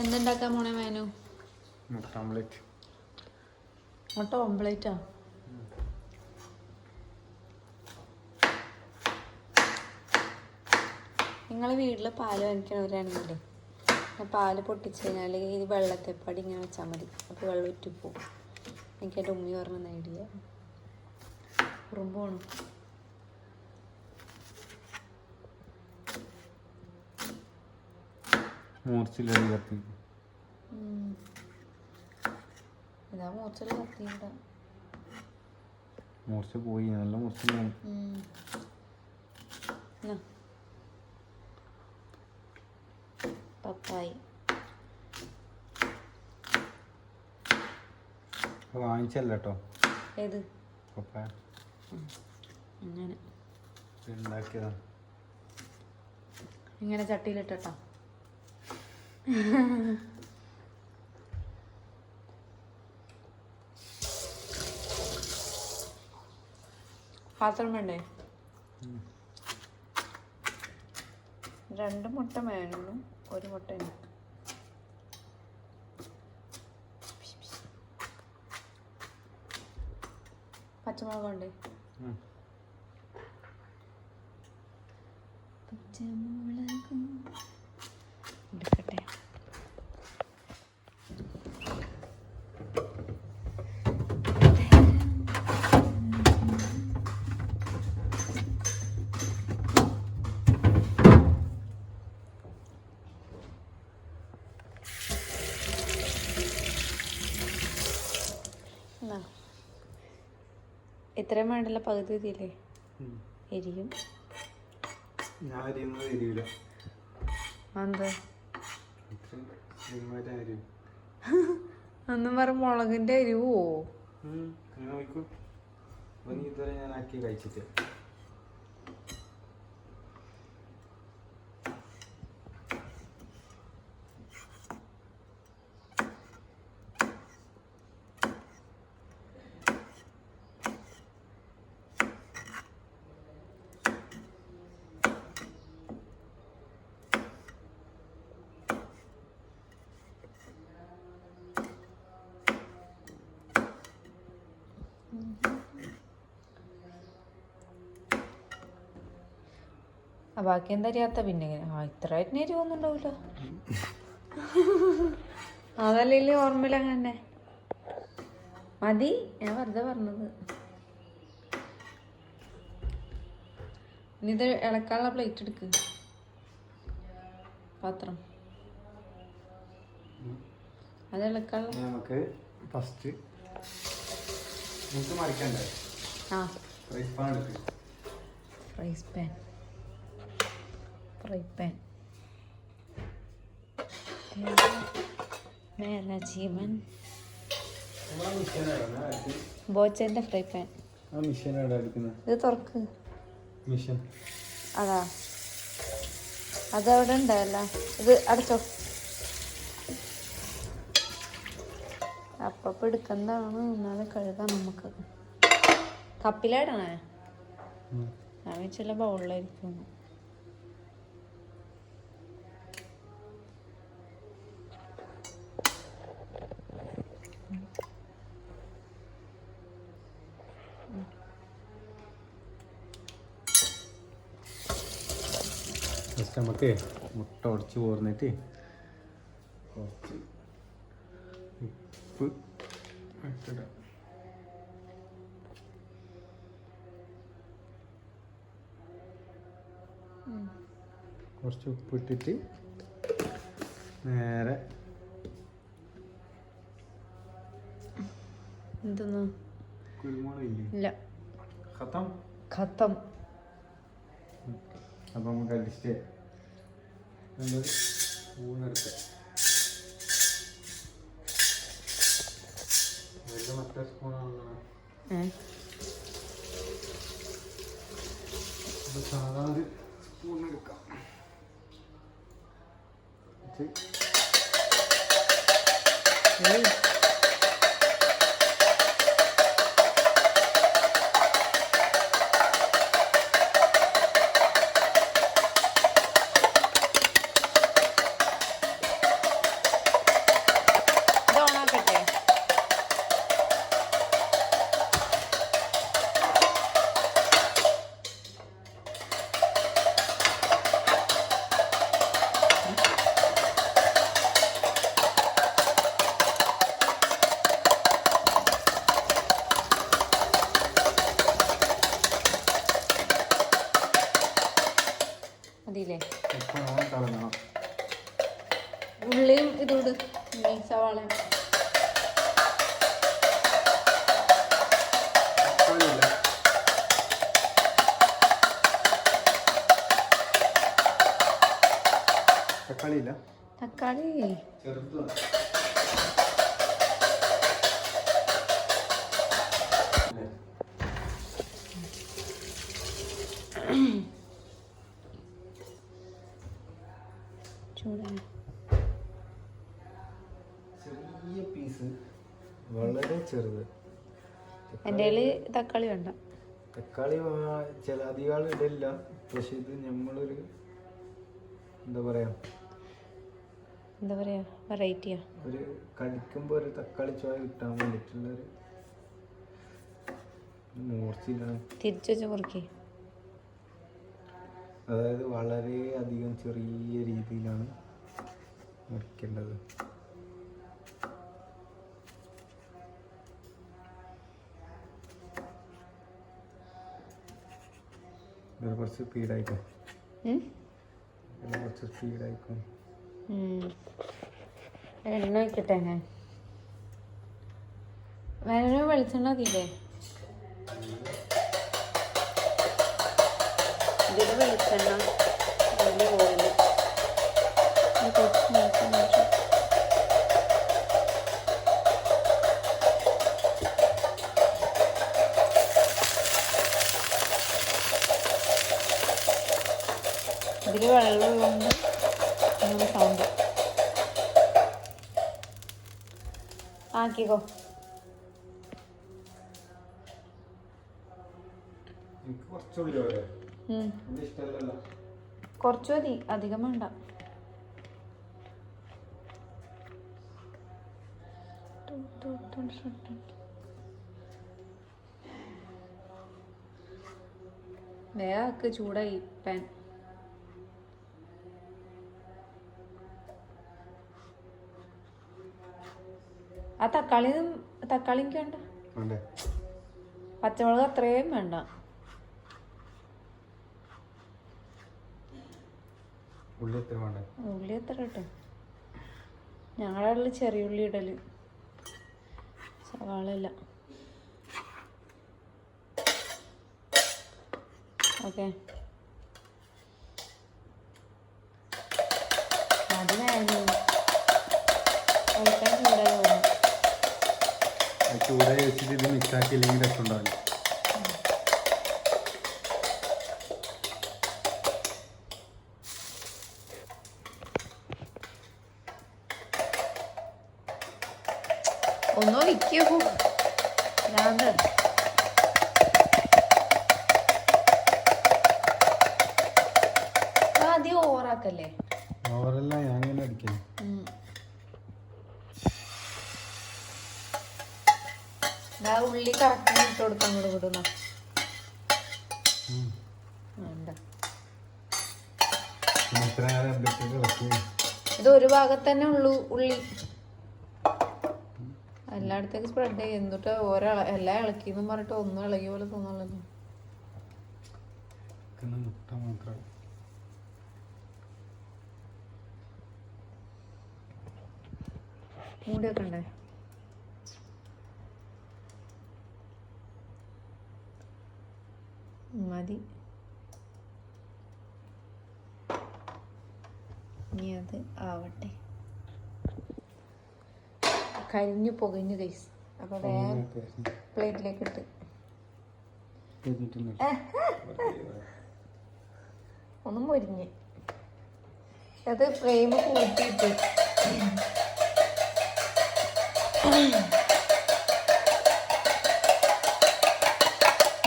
എന്തുണ്ടാക്കാൻ പോണേ മേനു? മുട്ട ഓംലെറ്റ് മുട്ട ഓംപ്ലേറ്റാ നിങ്ങൾ വീട്ടിൽ പാൽ വാങ്ങിക്കണവരാണെങ്കിലേ പാൽ പൊട്ടിച്ച് കഴിഞ്ഞാൽ ഈ വെള്ളത്തെപ്പാടി ഇങ്ങനെ വെച്ചാൽ മതി. അപ്പോൾ വെള്ളം ഉറ്റിപ്പോവും. എനിക്ക് എന്റെ ഉമ്മി പറഞ്ഞ ഐഡിയ ഉറുമ്പോണം മൂർച്ചിലടി കത്തി. ഇതാ മൂർച്ചൽ കത്തിയിടാം മൂർച്ച പോയി. നല്ല മൂർച്ച പോയി. പപ്പായി അത് വാങ്ങിച്ചല്ല കേട്ടോ ഏത്? പപ്പായ. അങ്ങനെ. ഇങ്ങനെ ചട്ടിയിലിട്ടോ പാത്രം വേണ്ടേ? രണ്ട് മുട്ട വേണം ഒരു മുട്ട എനിക്ക് പച്ചമുളക് വേണ്ടേ? പച്ചമുളകും എടുക്കട്ടെ എന്നാ. ഇത്രയും വേണ്ടല്ലോ പകുതി ഇതില്ലേ എരിയും. ഞാൻ അരിയുന്നത് എരിയില്ല എന്താ ഒന്നും പറ മുളകിന്റെ എരിവോ? ഇതുവരെ ഞാൻ ആക്കി കഴിച്ചിട്ട് ബാക്കി എന്താ അറിയാത്ത പിന്നെ ആ ഇത്രയായിട്ട് എരിവൊന്നും ഉണ്ടാവില്ല അതല്ലേ ഓർമ്മയില്ല അങ്ങനെ? മതി. ഞാൻ വെറുതെ പറഞ്ഞത്. ഇനി ഇത് ഇളക്കാനുള്ള പ്ലേറ്റ് എടുക്ക്. പാത്രം. അത് ഇളക്കാനുള്ള നമുക്ക് ഫസ്റ്റ് നമുക്ക് മറിക്കണ്ടേ? ആ. ഫ്രൈ പാൻ എടുക്ക്. ഫ്രൈസ് പാൻ ഫ്രൈ നമ്മളെ മിഷനാണ് ബോച്ചന്റെ ഫ്രൈ പാൻ. ഇത് തുറക്ക്. മിഷൻ അതാ. അതവിടെ ഉണ്ടല്ല. ഇത് അടച്ചോ. അപ്പം എടുക്കുന്നതാണ്. എന്നാലും കഴുകാം നമുക്ക്. കപ്പിലാടണേ ഞാൻ വെച്ചുള്ള ബൗളിലായിരിക്കും. ഫസ്റ്റ് മുട്ട ഉടച്ച് പോർന്നിട്ട് കുറച്ച് ഉപ്പ് ഇട്ടിടാം. കുറച്ച് ഉപ്പ് ഇട്ടിട്ട് നേരെ എന്തെന്ന്? ഇല്ലേ ഇല്ല. ഖത്തം? ഖത്തം. അപ്പം നമുക്ക് അഡ്ജസ്റ്റ് നല്ലൊരു സ്പൂണെടുക്കാം വലിയ മറ്റേ സ്പൂണാണ് സാധാ ഒരു സ്പൂൺ എടുക്കാം കളഞ്ഞണം ഉള്ളിയും ഇതോട് സവാള തക്കാളി. തക്കാളി ചൂടാണ് ചെറിയ പീസ് വളരെ ചെറുത്. എന്റെ തക്കാളി വേണ്ട. തക്കാളി ചില അധികം ഇടില്ല പക്ഷെ ഇത് നമ്മളൊരു എന്താ പറയാ? എന്താ പറയാ? വെറൈറ്റിയാ ഒരു കടിക്കുമ്പോൾ ഒരു തക്കാളി ചോയ കിട്ടാൻ മൂർച്ചയിലാണ് തിരിച്ചു വെച്ച് മുറുക്കി. അതായത് വളരെ അധികം ചെറിയ രീതിയിലാണ് മുറിക്കേണ്ടത് കുറച്ച് സ്പീഡായിക്കോ? കുറച്ച് സ്പീഡായിക്കോ. എണ്ണ വെക്കട്ടെ ഞാൻ? വേറെ വെളിച്ചെണ്ണ മതിയില്ലേ? വെളിച്ചെണ്ണ അതിൽ ഓയിൽ കുറച്ച് വെളിച്ചെണ്ണ ഒഴിച്ചു. ഇതിൽ വെള്ളമുള്ളതുകൊണ്ട് അങ്ങനെ സൗണ്ട് ആക്കിക്കോ. എനിക്ക് കുറച്ച് മതി അധികം വേണ്ട. വേഗാക്ക് ചൂടായി പാൻ ആ തക്കാളി തക്കാളി എനിക്ക് വേണ്ടേ? പച്ചമുളക് അത്രയും വേണ്ട. ഉള്ളി എത്ര വേണ്ടേ ഉള്ളി എത്ര കേട്ടോ ഞങ്ങളുടെ ചെറിയ ഉള്ളി ഇടൽ സവാള ഇല്ല ഓക്കെ ചൂടായി വെച്ചിട്ട് ഇത് മിക്സാക്കി ഇല്ലെങ്കിൽ രസം ഉണ്ടാവില്ല ഒന്നോ വിൽക്കൂ ഭ്രാന്ത് ആദ്യം ഓവറാക്കല്ലേ ഓവറല്ല ഞാൻ ഇങ്ങനെ അടിക്കാം. ഉള്ളി കറക്റ്റ് ഇട്ട് കൊടുക്കാൻ കൂടെ വിടുന്ന. ഇത് ഒരു ഭാഗത്ത് തന്നെ ഉള്ളൂ ഉള്ളി. എല്ലായിടത്തേക്ക് സ്പ്രെഡ് ചെയ്യും. എന്നിട്ട് ഓരോ എല്ലാം ഇളക്കിന്നും പറഞ്ഞിട്ട് ഒന്നും ഇളകിയ പോലെ തോന്നുന്നു വെക്കുന്ന മുട്ട മാത്രം. മൂടി വെക്കണ്ടേ? മതി. ഇനി അത് ആവട്ടെ. കരിഞ്ഞു പൊകഞ്ഞു കൈസ് അപ്പൊ വേറെ പ്ലേറ്റിലേക്ക് ഇട്ട്. ഒന്ന് മുരിഞ്ഞ്. അത് ഫ്രെയിം കൂട്ടിയിട്ട്.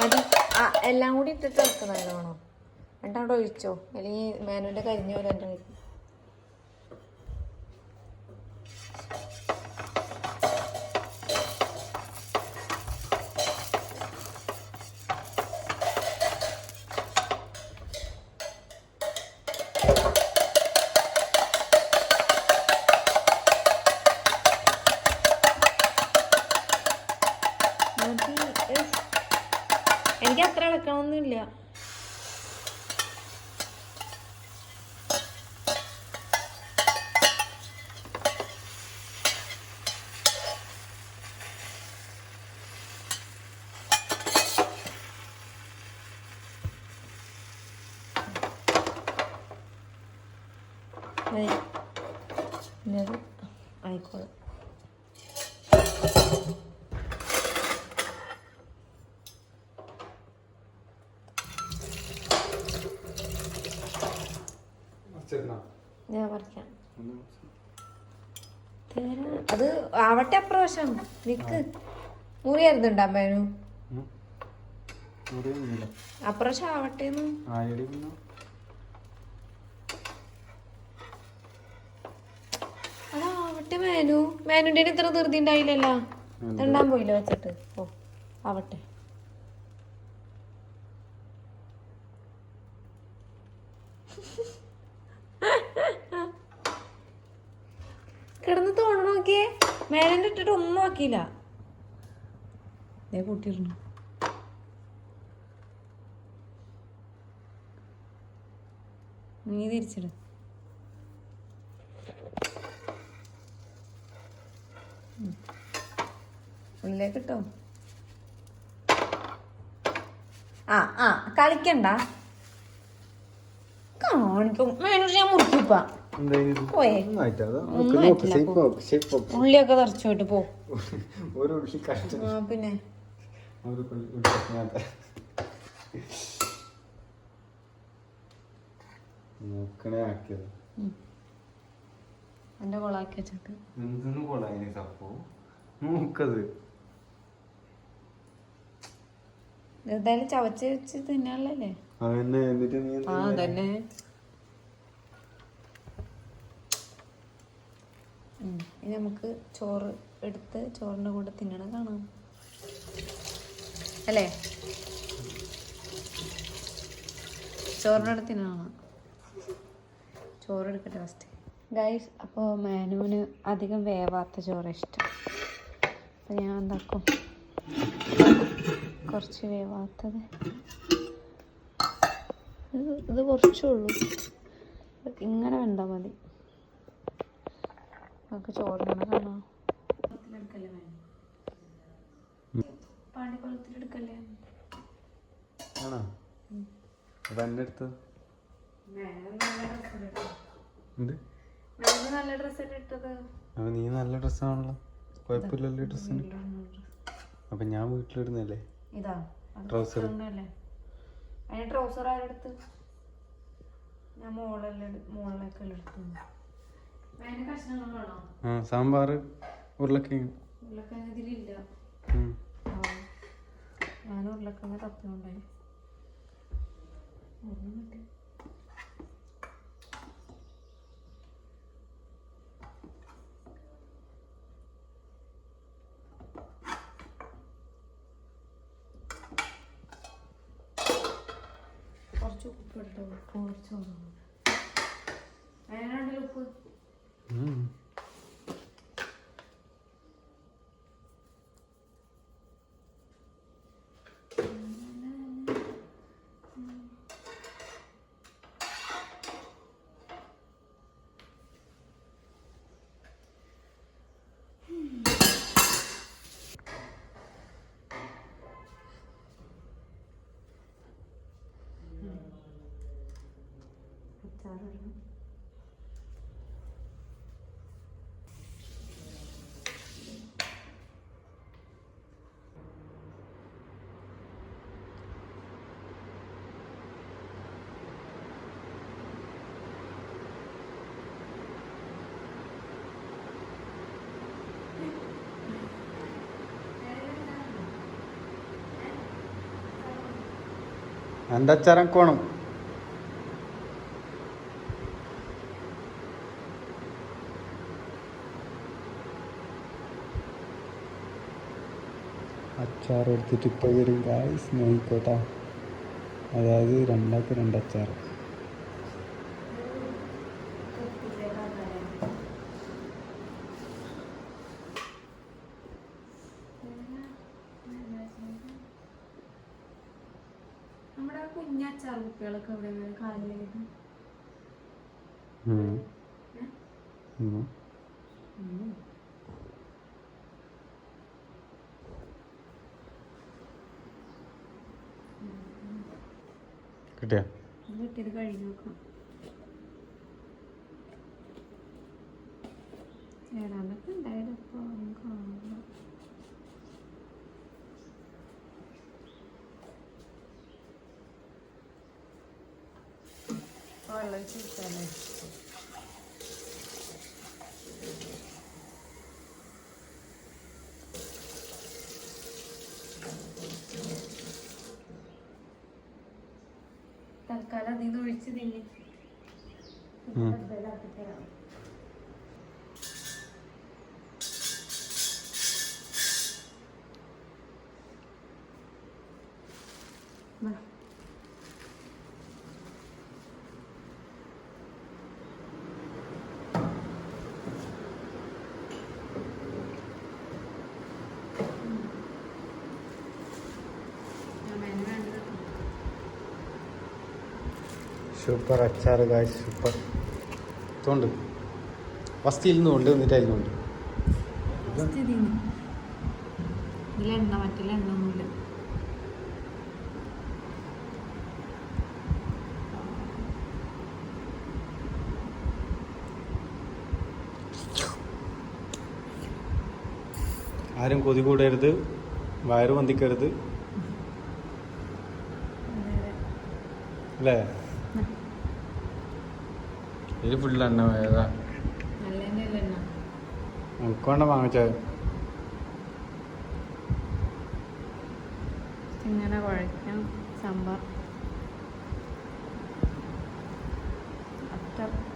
മതി. എല്ലാം കൂടി ഇട്ടിട്ട് വെക്ക് രണ്ടാമത് ഒഴിച്ചോ. അല്ലെങ്കിൽ മേനോന്റെ കരിഞ്ഞോ പോലെ മതി. ഇനി അത് ആയിക്കോളും. ഞാൻ അത് ആവട്ടെ അപ്രാവശ്യം. നിക്ക്. മുറിയായിരുന്നുണ്ടാ അപ്രാവശ്യം ആവട്ടേന്ന്. അതാവട്ടെ മേനു മേനുന്റെ ഇത്ര ധൃതി ഉണ്ടായില്ലല്ലോ. രണ്ടാം പോയില്ല വെച്ചിട്ട്. ഓ ആവട്ടെ. കിടന്ന് തോണ നോക്കിയേ. മേനന്റെ ഇട്ടിട്ട് ഒന്നും ആക്കിയില്ല. കൂട്ടിയിരുന്നു നീ തിരിച്ചിട്. ഉള്ളിലേക്ക് ഇട്ടോ ആ ആ കളിക്കണ്ട. കാണിക്കും. ഞാൻ മുറിക്കിപ്പാ. ഉള്ളിയൊക്കെ തറച്ചു പോയിട്ട് പോ പിന്നെ. നോക്കണേ ആക്കിയത്. എന്റെ കൊളാക്കി വെച്ചിട്ട് എന്തെന്ന് കൊളായി? സപ്പോ. നോക്കത് എന്തായാലും ചവച്ച് വെച്ച് നീ ആ തന്നെ. ഇനി നമുക്ക് ചോറ് എടുത്ത് ചോറിന്റെ കൂടെ തിന്നണം കാണാം. അല്ലേ? ചോറിന്റെ കൂടെ തിന്നണം ചോറ് എടുക്കട്ടെ ഫസ്റ്റ് ഗൈസ് അപ്പോൾ മാനുവിന് അധികം വേവാത്ത ചോറ് ഇഷ്ടം. അപ്പം ഞാൻ എന്താക്കും? കുറച്ച് വേവാത്തത്. ഇത് കുറച്ചേ ഉള്ളൂ. ഇങ്ങനെ വേണ്ട മതി. നമുക്ക് ചോറിനാണ് കാണാം. ആണോ? അപ്പൊ നീ നല്ല ഡ്രസ്സാണല്ലോ. കുഴപ്പമില്ലല്ലോ ഡ്രസ്സിന്. അപ്പൊ ഞാൻ വീട്ടിലിടുന്നല്ലേ ഇതാ ട്രൗസർ അതിന് ട്രൗസർ ആരെടുത്ത് ഞാൻ മോളെല്ലാം എടുത്തു അതിന് ആ സാമ്പാർ ഉരുളക്കിഴങ്ങ്. ഉരുളക്കിഴങ്ങ് ഇതിലില്ല. ഞാൻ ഉരുളക്കിഴങ്ങ് തപ്പിയുണ്ടായി ഒന്നും കിട്ടി കുറച്ച് ഉപ്പ് ഇട്ടോ കുറച്ച് അതിനുണ്ടല്ലോ ഉപ്പ്. അച്ചാറിടണം എന്റെ അച്ചാറൊക്കെ അച്ചാർ എടുത്തിട്ട് ഇപ്പോൾ വരും. ഗായ്സ് നോക്കിക്കോട്ടാ. അതായത് രണ്ടാൾക്ക് രണ്ട് അച്ചാർ കിട്ടിയാ? കിട്ടിയത് കഴിഞ്ഞു നോക്കണം ചേരാനൊക്കെ ഉണ്ടായിരുന്നു ഇപ്പോൾ കാണുന്നു വെള്ളം ചീറ്റാലേ നിന്ന് ഒഴിച്ച് തിന്നി. സൂപ്പർ അച്ചാർ കായ് സൂപ്പർ തോണ്ട് വസ്തിയിൽ നിന്ന് കൊണ്ട് എന്നിട്ട് അതിൽ കൊണ്ട് ഇതിലെണ്ണ മറ്റുള്ള എണ്ണ ഒന്നുമില്ല. ആരും കൊതി കൂടരുത് വയറ് വന്ദിക്കരുത് അല്ലേ? ഇത് ഫുൾ എണ്ണ പോയതാ. വേണ്ട വാങ്ങിച്ചത്. ഇങ്ങനെ കുഴയ്ക്കാം സാമ്പാർ.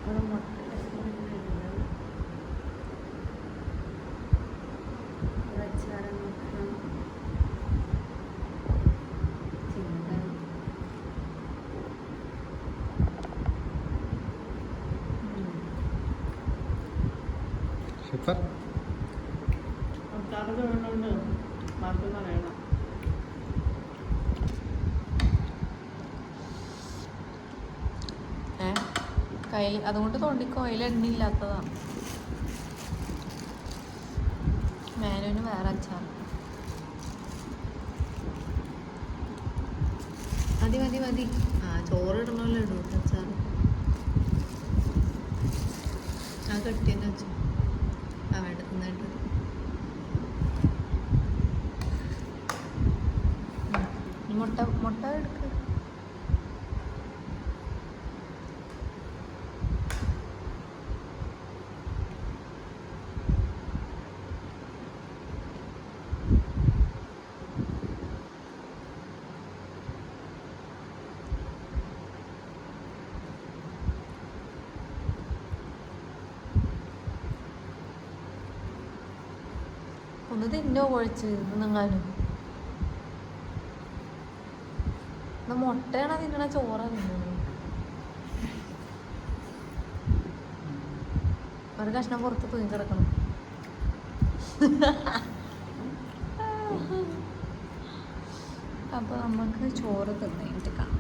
ഒരു മുട്ട അച്ചാറ് നോക്കാം ചിക്കൻ സൂപ്പർ പറയണം കയ്യിൽ അതുകൊണ്ട് തോണ്ടിക്കോ? അതിൽ എണ്ണയില്ലാത്തതാണ് മേനുവിന് വേറെ അച്ചാർ. മതി മതി മതി. ആ ചോറ് ഇടണമല്ലോ ഇടൂ അച്ചാർ ആ കെട്ടിയെന്നെ വെച്ചു ആ വേണ്ട നന്നായിട്ട് മുട്ട മുട്ട എടുക്കുക ഒന്ന് തിന്നോ കുഴച്ച് നിങ്ങാനും മുട്ടയാണോ തിന്നണ ചോറ തിന്നണേ? ഒരു കഷ്ണം പുറത്ത് തൂങ്ങി കിടക്കണം? അപ്പൊ നമുക്ക് ചോറ് തിന്നിട്ട് കാണാം